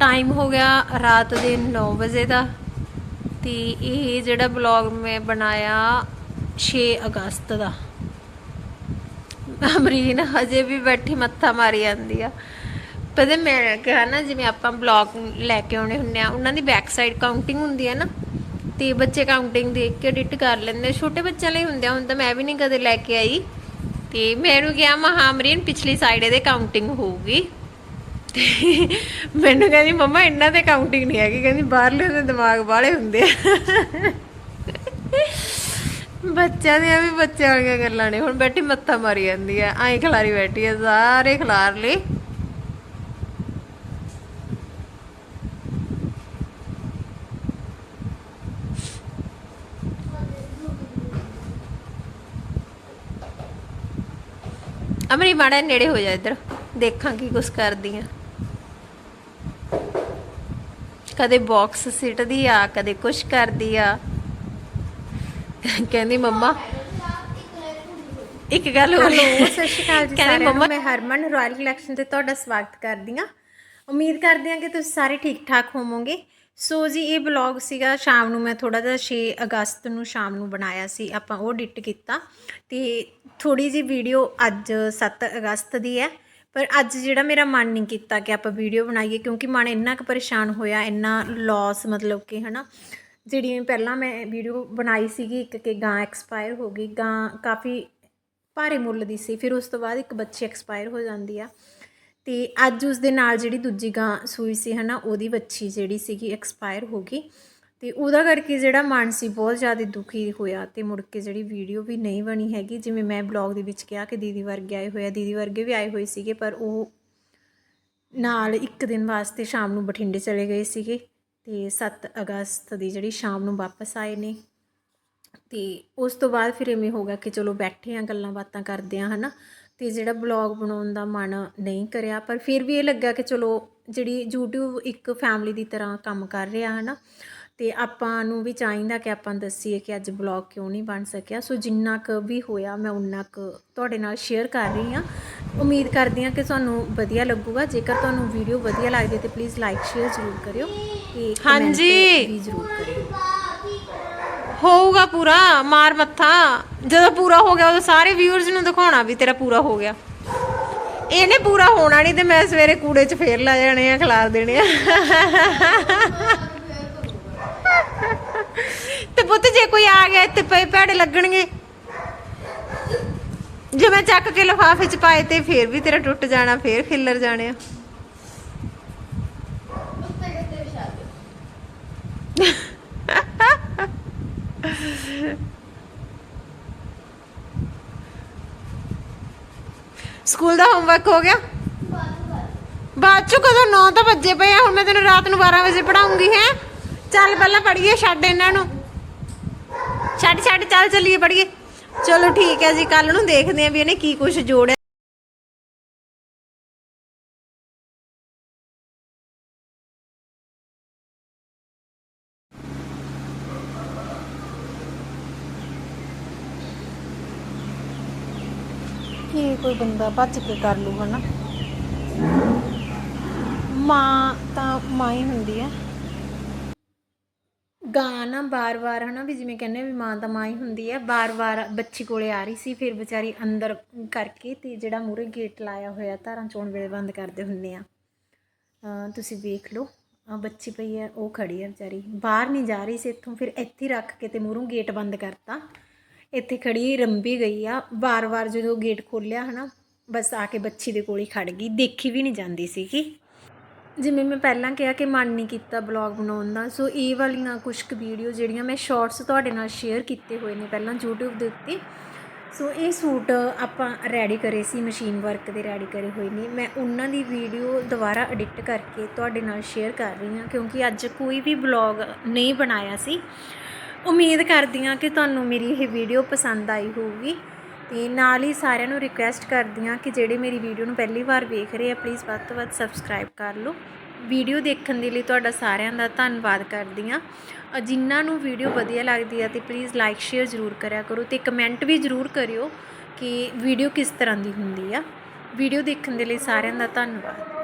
Time ਹੋ ਗਿਆ ਰਾਤ ਦੇ 9 ਵਜੇ ਦਾ ਤੇ ਇਹ ਜਿਹੜਾ ਬਲੌਗ ਮੈਂ ਬਣਾਇਆ 6 ਅਗਸਤ ਦਾ। ਅਮਰੀਨ ਹਜੇ ਵੀ ਬੈਠੀ ਮੱਥਾ ਮਾਰੀ ਜਾਂਦੀ ਆ। ਪਤਾ ਮੈਂ ਕਿਹਾ ਨਾ, ਜਿਵੇਂ ਆਪਾਂ ਬਲੌਗ ਲੈ ਕੇ ਆਉਣੇ ਹੁੰਨੇ ਆ, ਉਹਨਾਂ ਦੀ ਬੈਕ ਸਾਈਡ ਕਾਊਂਟਿੰਗ ਹੁੰਦੀ ਹੈ ਨਾ, ਤੇ ਬੱਚੇ ਕਾਊਂਟਿੰਗ ਦੇਖ ਕੇ ਐਡਿਟ ਕਰ ਲੈਂਦੇ ਛੋਟੇ ਬੱਚਿਆਂ ਲਈ ਹੁੰਦੇ ਆ, ਹੁਣ ਤਾਂ ਮੈਂ ਵੀ ਨਹੀਂ ਕਦੇ ਲੈ ਕੇ ਆਈ। ਤੇ ਮੈਨੂੰ ਕਿਹਾ, ਮਹਾ ਅਮਰੀਨ, ਪਿਛਲੀ ਸਾਈਡ ਇਹਦੇ ਕਾਊਂਟਿੰਗ ਹੋਊਗੀ। ਤੇ ਮੈਨੂੰ ਕਹਿੰਦੀ, ਮੰਮਾ, ਇੰਨਾ ਤੇ ਕਾਊਂਟਿੰਗ ਨਹੀਂ ਹੈਗੀ। ਕਹਿੰਦੀ, ਬਾਹਰਲੇ ਦੇ ਦਿਮਾਗ ਬਾਹਲੇ ਹੁੰਦੇ ਆ। ਬੱਚਿਆਂ ਦੀਆਂ ਵੀ ਬੱਚਿਆਂ ਵਾਲੀਆਂ ਗੱਲਾਂ ਨੇ। ਹੁਣ ਬੈਠੀ ਮੱਥਾ ਮਾਰੀ ਜਾਂਦੀ ਆ। ਐਂ ਖਿਲਾਰੀ ਬੈਠੀ ਆ, ਸਾਰੇ ਖਿਲਾਰ ਲਈ ਅਮਰੀ, ਮਾੜਾ ਨੇੜੇ ਹੋ ਜਾ ਇੱਧਰ। ਦੇਖਾਂ ਕੀ ਕੁਛ ਕਰਦੀ ਆ। ਕਦੇ ਬਾਕਸ ਸਿੱਟਦੀ ਆ ਕਦੇ ਕੁਛ ਕਰਦੀ ਆ। ਕਹਿੰਦੀ ਮੰਮਾ ਇੱਕ ਗੱਲ ਹੋਰ। ਹੈਲੋ ਸਤਿ ਸ਼੍ਰੀ ਅਕਾਲ ਜੀ ਕਹਿੰਦੀ ਸਾਰਿਆਂ ਮੰਮਾ ਨੂੰ ਮੈਂ ਹਰਮਨ ਰਾਇਲ ਕਲੈਕਸ਼ਨ ਤੇ ਤੁਹਾਡਾ ਸਵਾਗਤ ਕਰਦੀ ਹਾਂ। ਉਮੀਦ ਕਰਦੀ ਹਾਂ ਕਿ ਤੁਸੀਂ ਸਾਰੇ ਠੀਕ ਠਾਕ ਹੋਵੋਗੇ। ਸੋ ਜੀ ਇਹ ਬਲੌਗ ਸੀਗਾ ਸ਼ਾਮ ਨੂੰ ਮੈਂ ਥੋੜਾ ਜਿਹਾ 6 ਅਗਸਤ ਨੂੰ ਸ਼ਾਮ ਨੂੰ ਬਣਾਇਆ ਸੀ ਆਪਾਂ ਉਹ ਐਡਿਟ ਕੀਤਾ। ਤੇ ਥੋੜੀ ਜੀ ਵੀਡੀਓ ਅੱਜ 7 ਅਗਸਤ ਦੀ ਹੈ। ਪਰ ਅੱਜ ਜਿਹੜਾ ਮੇਰਾ ਮਨ ਨਹੀਂ ਕੀਤਾ ਕਿ ਆਪਾਂ ਵੀਡੀਓ ਬਣਾਈਏ, ਕਿਉਂਕਿ ਮਨ ਇੰਨਾ ਕੁ ਪਰੇਸ਼ਾਨ ਹੋਇਆ, ਇੰਨਾ ਲਾਸ ਮਤਲਬ ਕਿ ਹਨਾ। ਜਿਹੜੀ ਪਹਿਲਾਂ ਮੈਂ ਵੀਡੀਓ ਬਣਾਈ ਸੀਗੀ, ਇੱਕ ਕਿ ਗਾਂ ਐਕਸਪਾਇਰ ਹੋ ਗਈ, ਗਾਂ ਕਾਫੀ ਭਾਰੇ ਮੁੱਲ ਦੀ ਸੀ, ਫਿਰ ਉਸ ਤੋਂ ਬਾਅਦ ਇੱਕ ਬੱਚੀ ਐਕਸਪਾਇਰ ਹੋ ਜਾਂਦੀ ਆ। ਤੇ ਅੱਜ ਉਸ ਦੇ ਨਾਲ ਜਿਹੜੀ ਦੂਜੀ ਗਾਂ ਸੂਈ ਸੀ ਹਨਾ, ਉਹਦੀ ਬੱਚੀ ਜਿਹੜੀ ਸੀਗੀ ਐਕਸਪਾਇਰ ਹੋ ਗਈ। ਤੇ ਉਹਦਾ ਕਰਕੇ ਜਿਹੜਾ ਮਨ ਸੀ ਬਹੁਤ ਜ਼ਿਆਦਾ ਦੁਖੀ ਹੋਇਆ ਤੇ ਮੁੜ ਕੇ ਜਿਹੜੀ ਵੀਡੀਓ ਵੀ ਨਹੀਂ ਬਣੀ ਹੈਗੀ, ਜਿਵੇਂ ਮੈਂ ਬਲੌਗ ਦੇ ਵਿੱਚ ਕਿਹਾ ਕਿ ਦੀਦੀ ਵਰਗੇ ਆਏ ਹੋਏ ਆ, ਦੀਦੀ ਵਰਗੇ ਵੀ ਆਏ ਹੋਏ ਸੀਗੇ, ਪਰ ਉਹ ਨਾਲ ਇੱਕ ਦਿਨ ਵਾਸਤੇ ਸ਼ਾਮ ਨੂੰ ਬਠਿੰਡੇ ਚਲੇ ਗਏ ਸੀਗੇ ਤੇ 7 ਅਗਸਤ ਦੀ ਜਿਹੜੀ ਸ਼ਾਮ ਨੂੰ ਵਾਪਸ ਆਏ ਨੇ। ਤੇ ਉਸ ਤੋਂ ਬਾਅਦ ਫਿਰ ਐਵੇਂ ਹੋ ਗਿਆ ਕਿ ਚਲੋ ਬੈਠੇ ਆ, ਗੱਲਾਂ ਬਾਤਾਂ ਕਰਦੇ ਆ, ਹਨਾ। ਤੇ ਜਿਹੜਾ ਬਲੌਗ ਬਣਾਉਣ ਦਾ ਮਨ ਨਹੀਂ ਕਰਿਆ, ਪਰ ਫਿਰ ਵੀ ਇਹ ਲੱਗਾ ਕਿ ਚਲੋ ਜਿਹੜੀ YouTube ਇੱਕ ਫੈਮਿਲੀ ਦੀ ਤਰ੍ਹਾਂ ਕੰਮ ਕਰ ਰਿਹਾ, ਹਨਾ। ਤੇ ਆਪਾਂ ਨੂੰ ਵੀ ਚਾਹੀਦਾ ਕਿ ਆਪਾਂ ਦੱਸੀਏ ਕਿ ਅੱਜ ਬਲੌਗ ਕਿਉਂ ਨਹੀਂ ਬਣ ਸਕਿਆ। ਸੋ ਜਿੰਨਾ ਕੁ ਵੀ ਹੋਇਆ ਮੈਂ ਉਨਾ ਕੁ ਤੁਹਾਡੇ ਨਾਲ ਸ਼ੇਅਰ ਕਰ ਰਹੀ ਹਾਂ। ਉਮੀਦ ਕਰਦੀ ਹਾਂ ਕਿ ਤੁਹਾਨੂੰ ਵਧੀਆ ਲੱਗੂਗਾ। ਜੇਕਰ ਤੁਹਾਨੂੰ ਵੀਡੀਓ ਵਧੀਆ ਲੱਗਦੀ ਤੇ ਪਲੀਜ਼ ਲਾਈਕ ਸ਼ੇਅਰ ਜ਼ਰੂਰ ਕਰਿਓ ਤੇ comment ਹਾਂਜੀ। ਵੀ ਜ਼ਰੂਰ ਕਰਿਓ। ਹੋਊਗਾ ਪੂਰਾ ਮਾਰ ਮੱਥਾ। ਜਦੋਂ ਪੂਰਾ ਹੋ ਗਿਆ ਉਦੋਂ ਸਾਰੇ ਵਿਊਅਰਸ ਨੂੰ ਦਿਖਾਉਣਾ ਵੀ ਤੇਰਾ ਪੂਰਾ ਹੋ ਗਿਆ। ਇਹਨੇ ਪੂਰਾ ਹੋਣਾ ਨਹੀਂ ਤੇ ਮੈਂ ਸਵੇਰੇ ਕੂੜੇ 'ਚ ਫੇਰ ਲੈ ਜਾਣੇ ਆ ਖਿਲਾਰ ਦੇਣੇ ਆ। ਪੁੱਤ, ਜੇ ਕੋਈ ਆ ਗਿਆ ਤੇ ਪਏ ਭੈੜੇ ਲੱਗਣਗੇ। ਜੇ ਮੈਂ ਚੱਕ ਕੇ ਲਿਫਾਫੇ 'ਚ ਪਾਏ ਤੇ ਫੇਰ ਵੀ ਤੇਰਾ ਟੁੱਟ ਜਾਣਾ, ਫੇਰ ਖਿੱਲਰ ਜਾਣੇ ਆ। ਸਕੂਲ ਦਾ ਹੋਮਵਰਕ ਹੋ ਗਿਆ? ਬਾਅਦ ਚ ਕਦੋਂ 9 ਤਾਂ ਵੱਜੇ ਪਏ ਆ, ਹੁਣ ਮੈਂ ਤੈਨੂੰ ਰਾਤ ਨੂੰ 12 ਵਜੇ ਪੜਾਉਂਗੀ ਹੈ। ਚੱਲ ਪਹਿਲਾਂ ਪੜੀਏ ਛੱਡ ਇਹਨਾਂ ਨੂੰ। ਛੱਡ ਛੱਡ, ਚੱਲ ਚੱਲੀਏ ਪੜੀਏ। ਚਲੋ ਠੀਕ ਹੈ ਜੀ ਕੱਲ ਨੂੰ ਦੇਖਦੇ ਆ ਵੀ ਇਹਨੇ ਕੀ ਕੁਝ ਜੋੜਿਆ। ਕੀ ਕੋਈ ਬੰਦਾ ਭੱਜ ਕੇ ਕਰ ਲੂ ਨਾ ਮਾਂ ਤਾਂ ਮਾਂ ਹੀ ਹੁੰਦੀ ਹੈ। ਗਾਂ ਨਾ ਬਾਰ-ਬਾਰ ਹਨਾ ਵੀ ਜਿਵੇਂ ਕਹਿੰਦੇ ਆ ਵੀ ਮਾਂ ਤਾਂ ਮਾਂ ਹੀ ਹੁੰਦੀ ਹੈ ਬਾਰ-ਬਾਰ ਬੱਚੀ ਕੋਲੇ ਆ ਰਹੀ ਸੀ, ਫਿਰ ਵਿਚਾਰੀ ਅੰਦਰ ਕਰਕੇ ਤੇ ਜਿਹੜਾ ਮੂਰੇ ਗੇਟ ਲਾਇਆ ਹੋਇਆ, ਧਾਰਾਂ ਚੋਣ ਵੇਲੇ ਬੰਦ ਕਰਦੇ ਹੁੰਦੇ ਆ। ਤੁਸੀਂ ਵੇਖ ਲਓ ਆ ਬੱਚੀ ਪਈ ਹੈ ਉਹ ਖੜੀ ਹੈ ਵਿਚਾਰੀ। ਬਾਹਰ ਨਹੀਂ ਜਾ ਰਹੀ ਸੀ ਇੱਥੋਂ, ਫਿਰ ਇੱਥੇ ਰੱਖ ਕੇ ਤੇ ਮੂਹਰੋਂ ਗੇਟ ਬੰਦ ਕਰਤਾ। ਇੱਥੇ ਖੜੀ ਰੰਬੀ ਗਈ ਆ ਵਾਰ-ਵਾਰ ਜਦੋਂ ਗੇਟ ਖੋਲਿਆ ਹਨਾ, ਬਸ ਆ ਕੇ ਬੱਚੀ ਦੇ ਕੋਲ ਹੀ ਖੜ ਗਈ, ਦੇਖੀ ਵੀ ਨਹੀਂ ਜਾਂਦੀ ਸੀਗੀ। ਜਿਵੇਂ ਮੈਂ ਪਹਿਲਾਂ ਕਿਹਾ ਕਿ ਮਨ ਨਹੀਂ ਕੀਤਾ ਬਲੌਗ ਬਣਾਉਣ ਦਾ ਸੋ ਇਹ ਵਾਲੀਆਂ ਕੁਝ ਕੁ ਵੀਡੀਓ ਜਿਹੜੀਆਂ ਮੈਂ ਸ਼ਾਰਟਸ ਤੁਹਾਡੇ ਨਾਲ ਸ਼ੇਅਰ ਕੀਤੇ ਹੋਏ ਨੇ ਪਹਿਲਾਂ YouTube ਦੇ ਉੱਤੇ। ਸੋ ਇਹ ਸੂਟ ਆਪਾਂ ਰੈਡੀ ਕਰੇ ਸੀ ਮਸ਼ੀਨ ਵਰਕ ਦੇ ਰੈਡੀ ਕਰੇ ਹੋਏ ਨੇ। ਮੈਂ ਉਹਨਾਂ ਦੀ ਵੀਡੀਓ ਦੁਬਾਰਾ ਐਡਿਟ ਕਰਕੇ ਤੁਹਾਡੇ ਨਾਲ ਸ਼ੇਅਰ ਕਰ ਰਹੀ ਹਾਂ, ਕਿਉਂਕਿ ਅੱਜ ਕੋਈ ਵੀ ਬਲੌਗ ਨਹੀਂ ਬਣਾਇਆ ਸੀ। ਉਮੀਦ ਕਰਦੀ ਹਾਂ ਕਿ ਤੁਹਾਨੂੰ ਮੇਰੀ ਇਹ ਵੀਡੀਓ ਪਸੰਦ ਆਈ ਹੋਊਗੀ। ਅਤੇ ਨਾਲ ਹੀ ਸਾਰਿਆਂ ਨੂੰ ਰਿਕੁਐਸਟ ਕਰਦੀ ਹਾਂ ਕਿ ਜਿਹੜੇ ਮੇਰੀ ਵੀਡੀਓ ਨੂੰ ਪਹਿਲੀ ਵਾਰ ਵੇਖ ਰਹੇ ਆ ਪਲੀਜ਼ ਵੱਧ ਤੋਂ ਵੱਧ ਸਬਸਕ੍ਰਾਈਬ ਕਰ ਲਓ। ਵੀਡੀਓ ਦੇਖਣ ਦੇ ਲਈ ਤੁਹਾਡਾ ਸਾਰਿਆਂ ਦਾ ਧੰਨਵਾਦ ਕਰਦੀ ਹਾਂ। ਜਿਨ੍ਹਾਂ ਨੂੰ ਵੀਡੀਓ ਵਧੀਆ ਲੱਗਦੀ ਆ ਤੇ ਪਲੀਜ਼ ਲਾਈਕ ਸ਼ੇਅਰ ਜ਼ਰੂਰ ਕਰਿਆ ਕਰੋ ਤੇ ਕਮੈਂਟ ਵੀ ਜ਼ਰੂਰ ਕਰਿਓ ਕਿ ਵੀਡੀਓ ਕਿਸ ਤਰ੍ਹਾਂ ਦੀ ਹੁੰਦੀ ਆ। ਵੀਡੀਓ ਦੇਖਣ ਦੇ ਲਈ ਸਾਰਿਆਂ ਦਾ ਧੰਨਵਾਦ।